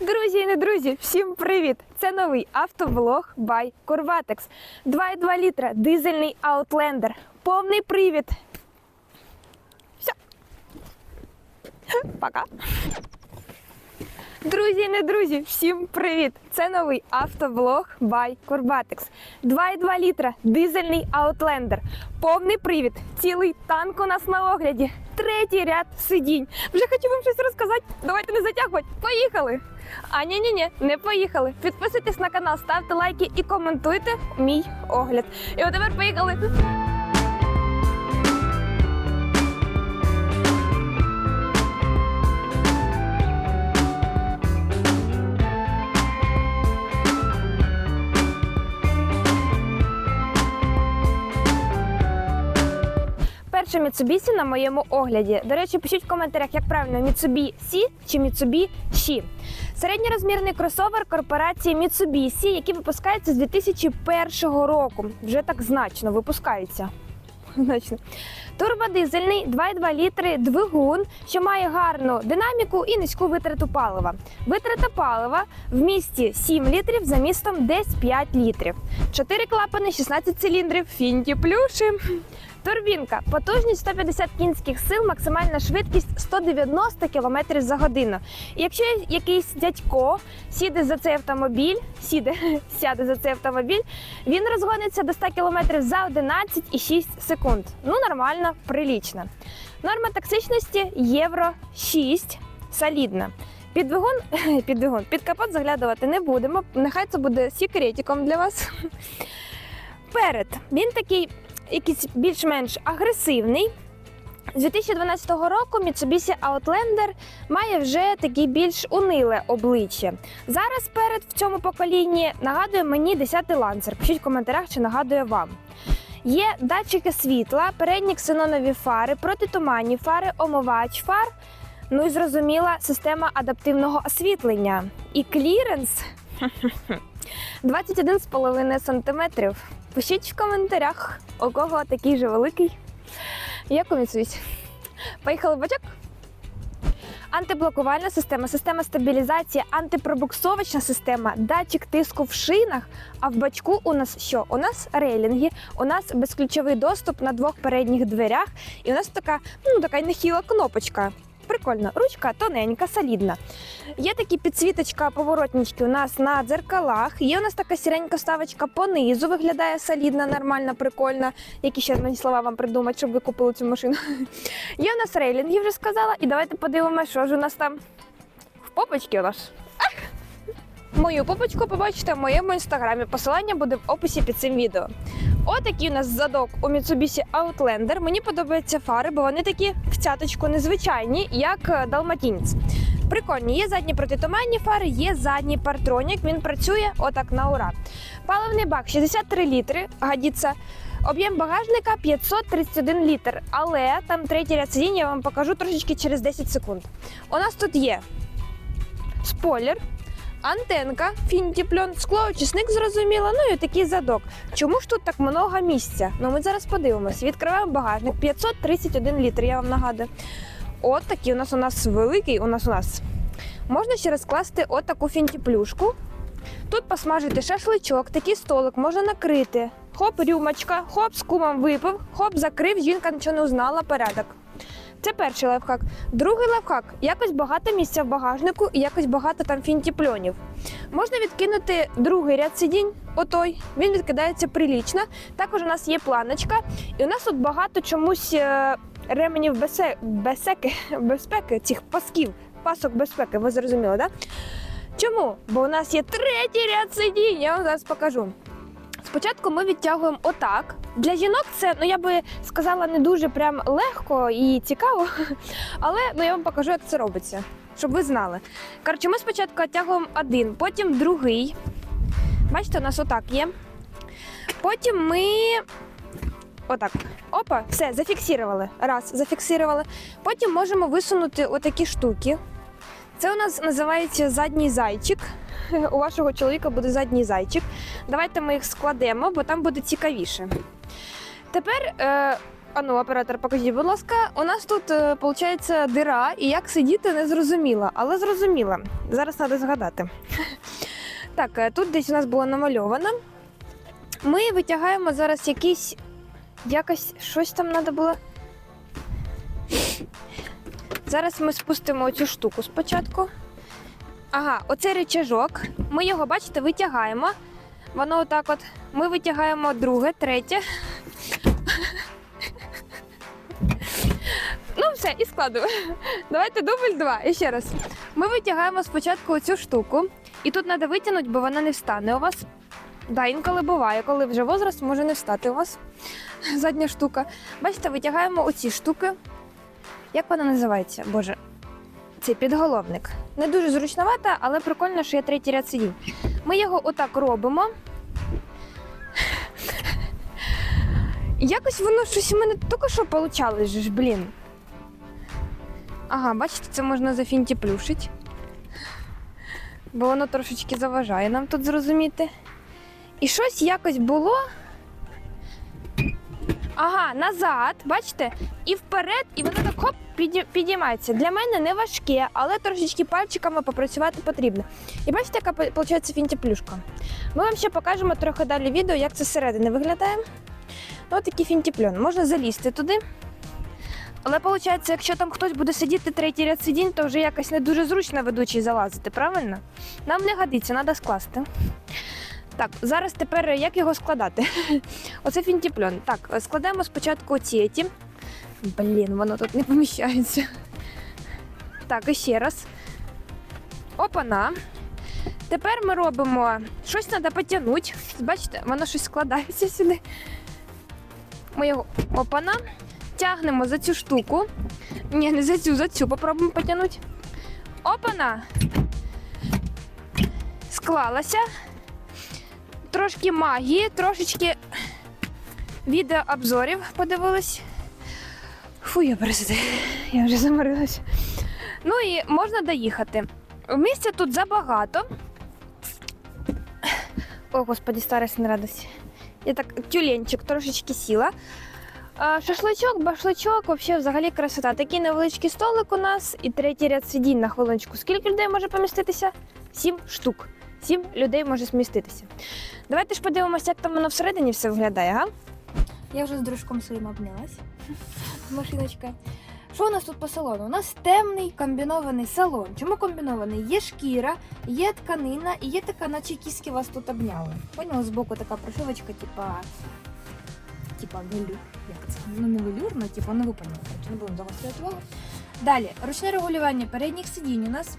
Друзі і не друзі, всім привіт! Це новий автовлог by Corvatex. 2,2 літра, дизельний Outlander, повний привід. Все. Пока. Друзі не друзі, всім привіт! Це новий автовлог by Corvatex. 2,2 літра, дизельний Outlander, повний привід, цілий танк у нас на огляді, третій ряд сидінь. Вже хочу вам щось розказати. Давайте не затягувати. Поїхали! А ні, ні, ні, не поїхали. Підписуйтесь на канал, ставте лайки і коментуйте мій огляд. І от тепер поїхали. Перше Mitsubishi на моєму огляді. До речі, пишіть в коментарях, як правильно Mitsubishi чи Mitsubishi. Середньорозмірний кросовер корпорації Mitsubishi, який випускається з 2001 року. Вже так значно випускається. Значно. Турбодизельний 2,2 літри двигун, що має гарну динаміку і низьку витрату палива. Витрата палива в місті 7 літрів за містом десь 5 літрів. 4 клапани, 16 циліндрів, фінті плюші. Турбінка, потужність 150 кінських сил, максимальна швидкість 190 км за годину. І якщо якийсь дядько сіде за цей автомобіль, сіде, сяде за цей автомобіль, він розгониться до 100 км за 11,6 секунд. Ну, нормально, прилічно. Норма токсичності євро 6, солідна. Під двигун, під капот заглядувати не будемо. Нехай це буде секретиком для вас. Перед він такий якийсь більш-менш агресивний. З 2012 року Mitsubishi Outlander має вже таке більш униле обличчя. Зараз перед в цьому поколінні нагадує мені 10-й ланцер. Пишіть в коментарях, чи нагадує вам. Є датчики світла, передні ксенонові фари, протитуманні фари, омивач фар. Ну і зрозуміла система адаптивного освітлення. І кліренс 21,5 см. Пишіть в коментарях, у кого такий же великий, у Mitsubishi. Поїхали бачок. Антиблокувальна система, система стабілізації, антипробуксовочна система, датчик тиску в шинах. А в бачку у нас що? У нас рейлінги, у нас безключовий доступ на двох передніх дверях, і у нас така, ну така нехіла кнопочка. Прикольно, ручка тоненька, солідна. Є такі підсвіточка, поворотнички у нас на дзеркалах. Є у нас така сіренька вставочка понизу, виглядає солідна, нормальна, прикольна. Які ще мені слова вам придумати, щоб ви купили цю машину. Є у нас рейлінги, вже сказала. І давайте подивимося, що ж у нас там в попочці у нас. Мою попочку побачите в моєму інстаграмі. Посилання буде в описі під цим відео. Отакий у нас задок у Mitsubishi Outlander. Мені подобаються фари, бо вони такі в цяточку незвичайні, як далматінець. Прикольні, є задні протитуманні фари, є задній партронік. Він працює отак на ура. Паливний бак 63 літри, годиться. Об'єм багажника 531 літр, але там третій ряд сидінь я вам покажу трошечки через 10 секунд. У нас тут є спойлер, антенка, фінтіпльон, склоочисник зрозуміло, ну і такий задок. Чому ж тут так много місця? Ну ми зараз подивимось. Відкриваємо багажник 531 літр, я вам нагадую. От такий у нас у нас великий. У нас у нас можна ще розкласти от таку фінтіплюшку. Тут посмажити шашличок, такий столик можна накрити. Хоп, рюмочка, хоп, з кумом випив, хоп, закрив, жінка нічого не узнала, порядок. Це перший лайфхак. Другий лайфхак якось багато місця в багажнику і якось багато там фінтіпльонів. Можна відкинути другий ряд сидінь, отой, він відкидається прилічно. Також у нас є планочка, і у нас тут багато чомусь е, ременів безсе- безпеки, безпеки, цих пасків, пасок безпеки, ви зрозуміли, так? Да? Чому? Бо у нас є третій ряд сидінь, я вам зараз покажу. Спочатку ми відтягуємо отак. Для жінок це, ну я би сказала, не дуже прям легко і цікаво, але ну, я вам покажу, як це робиться, щоб ви знали. Коротше, ми спочатку відтягуємо один, потім другий. Бачите, у нас отак є. Потім ми. Отак. Опа, все, зафіксували. Раз, зафіксували. Потім можемо висунути отакі штуки. Це у нас називається задній зайчик. У вашого чоловіка буде задній зайчик. Давайте ми їх складемо, бо там буде цікавіше. Тепер е, А ну, оператор, покажіть, будь ласка, у нас тут виходить дира, і як сидіти не зрозуміла, але зрозуміла. Зараз треба згадати. Так, е, тут десь у нас було намальовано. Ми витягаємо зараз якийсь. Якось щось там треба було. Зараз ми спустимо цю штуку спочатку. Ага, оцей речажок. Ми його, бачите, витягаємо. Воно отак от. Ми витягаємо друге, третє. Ну, все, і складу. Давайте дубль два. І ще раз. Ми витягаємо спочатку оцю штуку, і тут треба витягнути, бо вона не встане у вас. Да, інколи буває, коли вже возраст може не встати у вас. Задня штука. Бачите, витягаємо оці штуки. Як вона називається? Боже, це підголовник. Не дуже зручновата, але прикольно, що є третій ряд сидінь. Ми його отак робимо. Якось воно щось у мене тільки що получалось ж, блін. Ага, бачите, це можна зафінтіплюшить. Бо воно трошечки заважає нам тут зрозуміти. І щось якось було. Ага, назад, бачите? І вперед, і воно так хоп, підіймається. Для мене не важке, але трошечки пальчиками попрацювати потрібно. І бачите, яка виходить фінтіплюшка. Ми вам ще покажемо трохи далі відео, як це зсередини виглядає. Ну, такий фінтіпльон. Можна залізти туди. Але виходить, якщо там хтось буде сидіти третій ряд сидінь, то вже якось не дуже зручно ведучий залазити, правильно? Нам не годиться, треба скласти. Так, зараз тепер як його складати? Оце фінтіпльон. Так, складаємо спочатку ці. ті. Блін, воно тут не поміщається. Так, і ще раз. Опана. Тепер ми робимо. Щось треба потягнути. Бачите, воно щось складається сюди. Ми його опана. Тягнемо за цю штуку. Ні, не за цю, за цю попробуємо потягнути. Опана. Склалася. Трошки магії, трошечки відеообзорів подивилась. Фу, я пересиди. Я вже заморилась. Ну і можна доїхати. Місця тут забагато. О, господі, старость не радость. Я так тюленчик трошечки сіла. Шашличок, башличок, взагалі, взагалі красота. Такий невеличкий столик у нас і третій ряд сидінь на хвилиночку. Скільки людей може поміститися? Сім штук. Сім людей може зміститися. Давайте ж подивимося, як там воно всередині все виглядає, га? Я вже з дружком своїм обнялась. Машиночка. Що у нас тут по салону? У нас темний комбінований салон. Чому комбінований? Є шкіра, є тканина і є така, наче кіски вас тут обняли. Поняли, збоку така прошивочка, типа. Типа велюр. Як це? Ну не велюр, але ну ви поняли. Короче, не будемо загострювати увагу. Далі, ручне регулювання передніх сидінь у нас.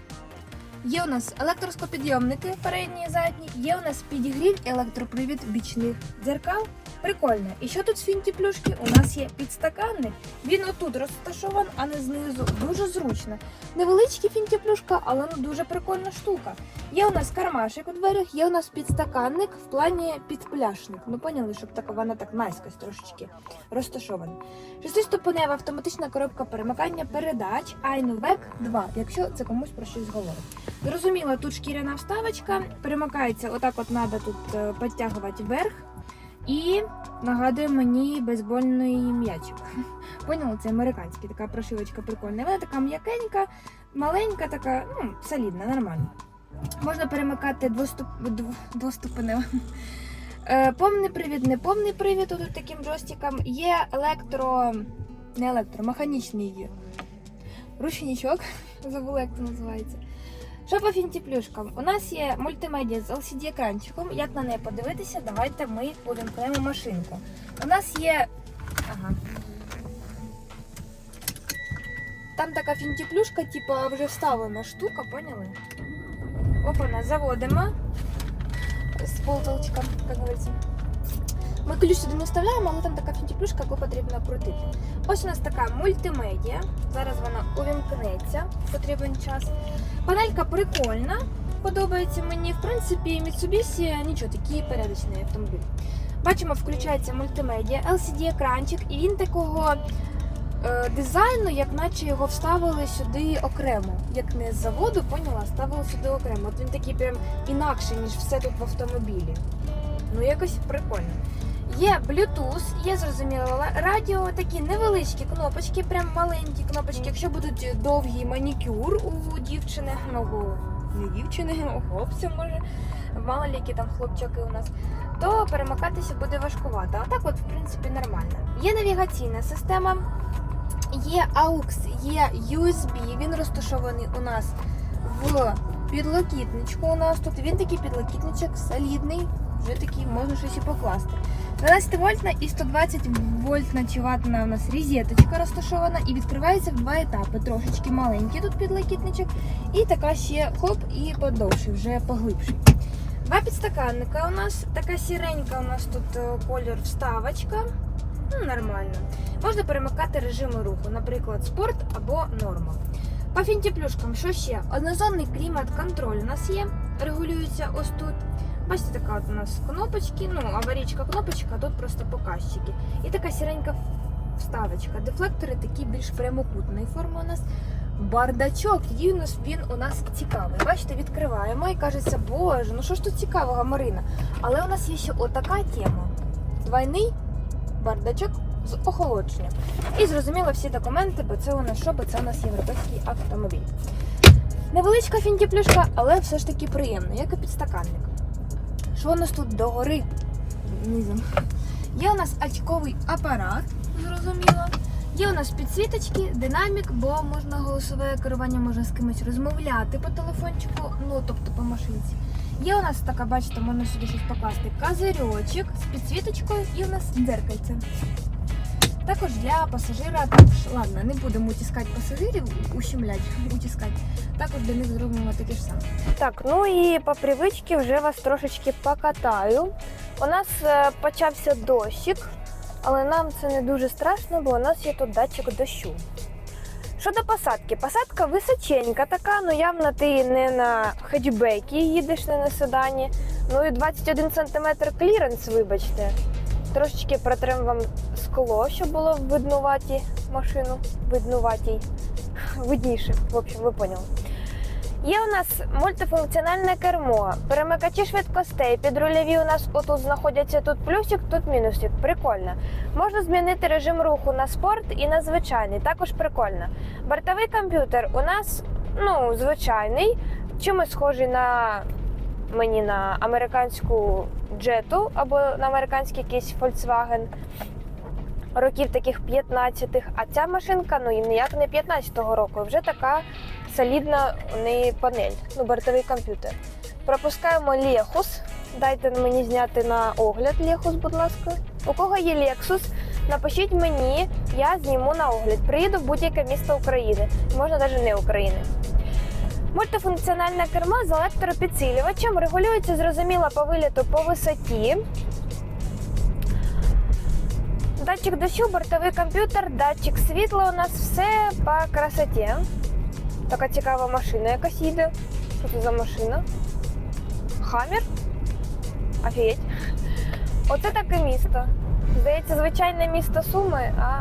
Є у нас електроскопідйомники передні і задні, є у нас підігрів і електропривід бічних дзеркал. Прикольно. І що тут з фінті-плюшки? У нас є підстаканник. Він отут розташований, а не знизу. Дуже зручно. Невеличкий фінті-плюшка, але ну дуже прикольна штука. Є у нас кармашик у дверях, є у нас підстаканник в плані підпляшник. Ну поняли, щоб так вона так наскось трошечки розташована. Шестиступенева автоматична коробка перемикання передач iNovec 2, якщо це комусь про щось говорить. Зрозуміло, тут шкіряна вставочка, перемикається, отак от треба тут е, підтягувати вверх. І нагадує мені бейсбольний м'ячик. Поняли, це американський, така прошивочка прикольна. Вона така м'якенька, маленька, така, ну, солідна, нормальна. Можна перемикати двоступ... дв- двоступенево. Е, Повний привід, не повний привід тут таким джойстиком. Є електро. Не електро, механічний ручничок. Забула, як це називається. Що по фінтіплюшкам? У нас є мультимедіа з LCD-екранчиком. Як на неї подивитися, давайте ми увімкнемо машинку. У нас є. Ага. Там така фінтіплюшка, типу вже вставлена штука, поняли? Опана, заводимо з полтолчка, як говориться. Ми ключ сюди не вставляємо, але там така фінтіплюшка, яку потрібно крутити. Ось у нас така мультимедіа. Зараз вона увімкнеться, потрібен час. Панелька прикольна, подобається мені. В принципі, Mitsubishi нічого, такий порядочний автомобіль. Бачимо, включається мультимедіа, LCD-екранчик, і він такого е, дизайну, як наче його вставили сюди окремо. Як не з заводу, поняла, ставили сюди окремо. От він такий прям інакший, ніж все тут в автомобілі. Ну, якось прикольно. Є Bluetooth, є зрозуміло радіо, такі невеличкі кнопочки, прям маленькі кнопочки. Якщо будуть довгий манікюр у дівчини, ну або не дівчини, у хлопця може, мало які там хлопчаки у нас, то перемикатися буде важкувато. А так, от, в принципі, нормально. Є навігаційна система, є AUX, є USB, він розташований у нас в підлокітничку. У нас тут він такий підлокітничок солідний, вже такий можна щось і покласти. 12 вольтна і 120 вольтна чи ватна у нас розеточка розташована і відкривається в два етапи. Трошечки маленький тут підлокітничок, і така ще хоп і подовший, вже поглибший. Два підстаканника у нас, така сіренька у нас тут е, колір вставочка. Ну, нормально. Можна перемикати режими руху, наприклад, спорт або норма. По фінтіплюшкам, що ще? Однозонний клімат-контроль у нас є, регулюється ось тут. Бачите, така от у нас кнопочки, ну, аварійка кнопочка, а тут просто показчики. І така сіренька вставочка. Дефлектори такі більш прямокутної форми у нас. Бардачок, нас він у нас цікавий. Бачите, відкриваємо і кажеться, боже, ну що ж тут цікавого, Марина? Але у нас є ще отака тема. Двойний бардачок з охолодженням. І зрозуміло всі документи, бо це у нас що, бо це у нас європейський автомобіль. Невеличка фінтіплюшка, але все ж таки приємно, як і підстаканник. Що у нас тут догори? Низом. Є у нас очковий апарат, зрозуміло. Є у нас підсвіточки, динамік, бо можна голосове керування, можна з кимось розмовляти по телефончику, ну тобто по машинці. Є у нас така, бачите, можна сюди щось покласти. Козирьочок з підсвіточкою і у нас дзеркальце. Також для пасажира, також, ладно, не будемо утискати пасажирів, ущемлять, утискати. Також для них зробимо таке ж саме. Так, ну і по привичці вже вас трошечки покатаю. У нас е, почався дощик, але нам це не дуже страшно, бо у нас є тут датчик дощу. Щодо посадки, посадка височенька така, ну явно ти не на хетчбекі їдеш, не на седані. Ну і 21 см кліренс, вибачте. Трошечки протрем вам скло, щоб було виднуваті машину. Виднуватій. Видніше, в общем, ви поняли. Є у нас мультифункціональне кермо, перемикачі швидкостей. Підрульові у нас отут знаходяться тут плюсик, тут мінусик. Прикольно. Можна змінити режим руху на спорт і на звичайний. Також прикольно. Бортовий комп'ютер у нас ну, звичайний, чимось схожий на мені на американську джету або на американський якийсь Volkswagen років таких 15-х. А ця машинка ну і ніяк не 15-го року. Вже така солідна у неї панель, ну бортовий комп'ютер. Пропускаємо Lexus. Дайте мені зняти на огляд Lexus, будь ласка. У кого є Lexus, напишіть мені, я зніму на огляд. Приїду в будь-яке місто України, можна навіть не України. Мультифункціональне кермо з електропідсилювачем регулюється зрозуміло по виліту по висоті. Датчик дощу, бортовий комп'ютер, датчик світла у нас все по красоті. Така цікава машина якась їде. Що це за машина? Хаммер? Офігеть. Оце таке місто. Здається, звичайне місто Суми, а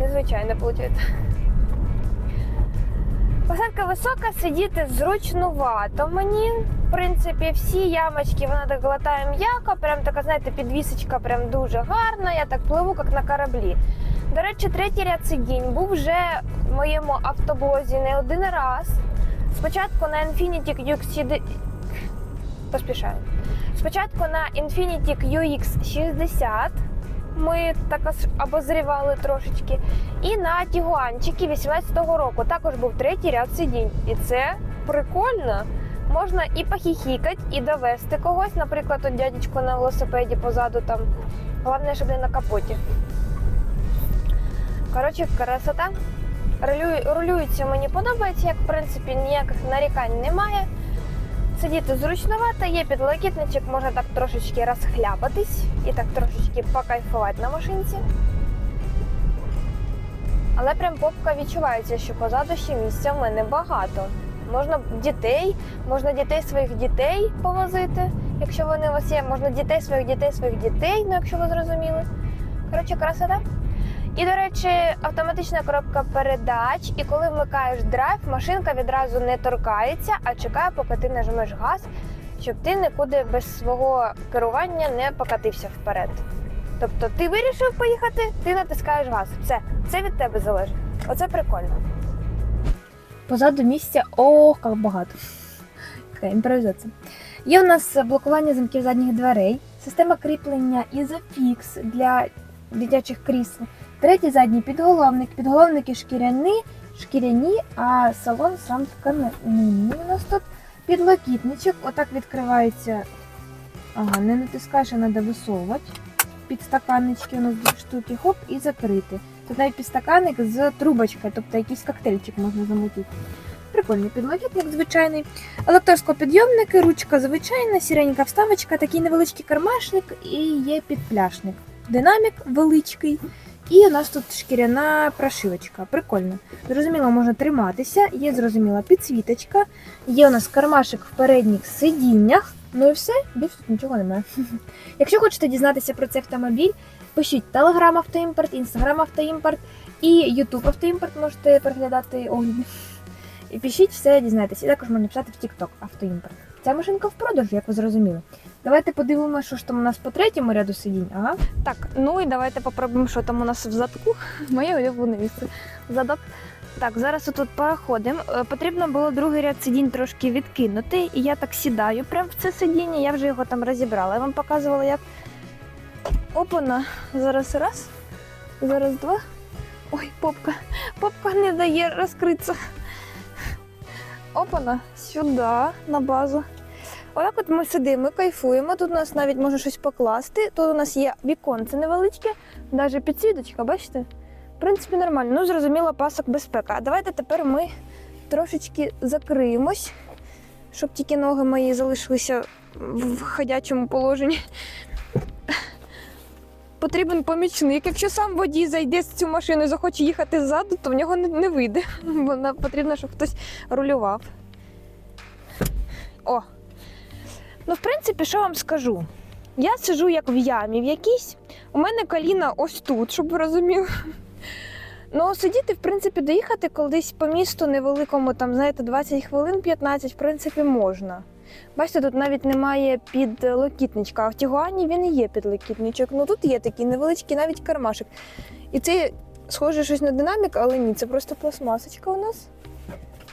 незвичайне виходить. Посадка висока, сидіти зручнувато мені. В принципі, всі ямочки вона так глотає м'яко, прям така, знаєте, підвісочка прям дуже гарна. Я так пливу, як на кораблі. До речі, третій ряд сидінь був вже в моєму автоблозі не один раз. Спочатку на Infiniti QX поспішаю. Спочатку на Infiniti QX60 ми також обозрівали трошечки. І на Тігуанчики 18-го року також був третій ряд сидінь. І це прикольно. Можна і похіхікати, і довести когось. Наприклад, от дядечко на велосипеді позаду там. Головне, щоб не на капоті. Коротше, красота. Рулюється мені подобається, як в принципі ніяких нарікань немає. Сидіти зручновато, є підлокітничок, можна так трошечки розхляпатись і так трошечки покайфувати на машинці. Але прям попка відчувається, що позаду ще місця в мене багато. Можна дітей, можна дітей своїх дітей повозити, якщо вони у вас є. Можна дітей своїх дітей своїх дітей, ну якщо ви зрозуміли. Коротше, красота. І, до речі, автоматична коробка передач, і коли вмикаєш драйв, машинка відразу не торкається, а чекає, поки ти нажмеш газ, щоб ти нікуди без свого керування не покатився вперед. Тобто ти вирішив поїхати, ти натискаєш газ. Все, це від тебе залежить. Оце прикольно. Позаду місця ох, як багато. Така імпровізація. Є у нас блокування замків задніх дверей, система кріплення Isofix для дитячих крісел. Третій задній підголовник. Підголовники шкіряні, шкіряні, а салон сам тканинний. У нас тут підлокітничок. Отак відкривається. Ага, не натискаєш, а треба висовувати. Підстаканнички у нас дві штуки, хоп, і закрити. Тут навіть підстаканник з трубочкою, тобто якийсь коктейльчик можна замутити. Прикольний підлокітник звичайний. Електроскопідйомники, ручка звичайна, сіренька вставочка, такий невеличкий кармашник і є підпляшник. Динамік величкий. І у нас тут шкіряна прошивочка. Прикольно. Зрозуміло, можна триматися, є зрозуміла підсвіточка, є у нас кармашик в передніх сидіннях. Ну і все, більше тут нічого немає. Якщо хочете дізнатися про цей автомобіль, пишіть Telegram Автоімпорт, Instagram Автоімпорт і YouTube Автоімпорт можете переглядати. І пишіть все, дізнайтеся. І також можна писати в TikTok Автоімпорт. Ця машинка в продажу, як ви зрозуміли. Давайте подивимося, що ж там у нас по третьому ряду сидінь. Ага. Так, ну і давайте попробуємо, що там у нас в задку. Моє улюблене місце. Задок. Так, зараз тут переходимо. Е, Потрібно було другий ряд сидінь трошки відкинути, і я так сідаю прямо в це сидіння, я вже його там розібрала. Я вам показувала, як опана. Зараз раз, зараз два. Ой, попка. Попка не дає розкритися. Опана, сюди, на базу. Отак от ми сидимо, кайфуємо. Тут у нас навіть можна щось покласти. Тут у нас є віконце невеличке, навіть підсвіточка, бачите? В принципі, нормально. Ну, зрозуміло, пасок безпека. А давайте тепер ми трошечки закриємось, щоб тільки ноги мої залишилися в ходячому положенні. Потрібен помічник. Якщо сам водій зайде з цю машину і захоче їхати ззаду, то в нього не, вийде. Бо потрібно, щоб хтось рулював. О, Ну, в принципі, що вам скажу? Я сижу як в ямі в якійсь. У мене коліна ось тут, щоб ви розуміли. Ну, сидіти, в принципі, доїхати колись по місту невеликому, там, знаєте, 20 хвилин, 15, в принципі, можна. Бачите, тут навіть немає підлокітничка, а в Тігуані він і є підлокітничок. Ну тут є такий невеличкий навіть кармашик. І це схоже щось на динамік, але ні, це просто пластмасочка у нас.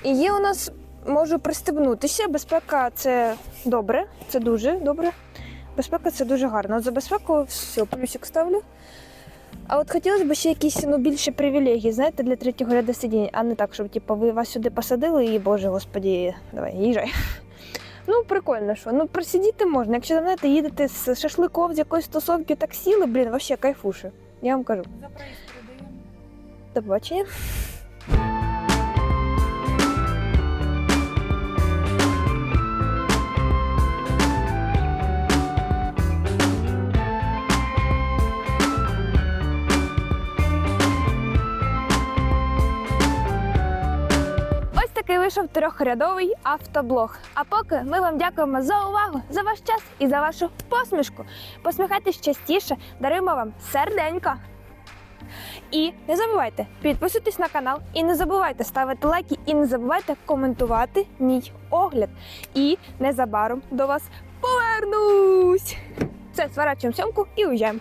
І є у нас можу пристебнутися. Безпека це добре, це дуже добре. Безпека це дуже гарно. За безпеку все, плюсик ставлю. А от хотілося б ще якісь ну, більше привілегій, знаєте, для третього ряду сидінь, а не так, щоб типу, ви вас сюди посадили і, боже, господі, давай, їжджай. Ну, прикольно, що. Ну, просидіти можна. Якщо знаєте, їдете з шашликом, з якоїсь тусовки, так сіли, блін, вообще кайфуші. Я вам кажу. За проїзд передаємо. До побачення. Вийшов трьохрядовий автоблог. А поки ми вам дякуємо за увагу, за ваш час і за вашу посмішку. Посміхайтесь частіше, даруємо вам серденько. І не забувайте підписуйтесь на канал, і не забувайте ставити лайки, і не забувайте коментувати мій огляд. І незабаром до вас повернусь. Це сворачуємо сьомку і уїжджаємо.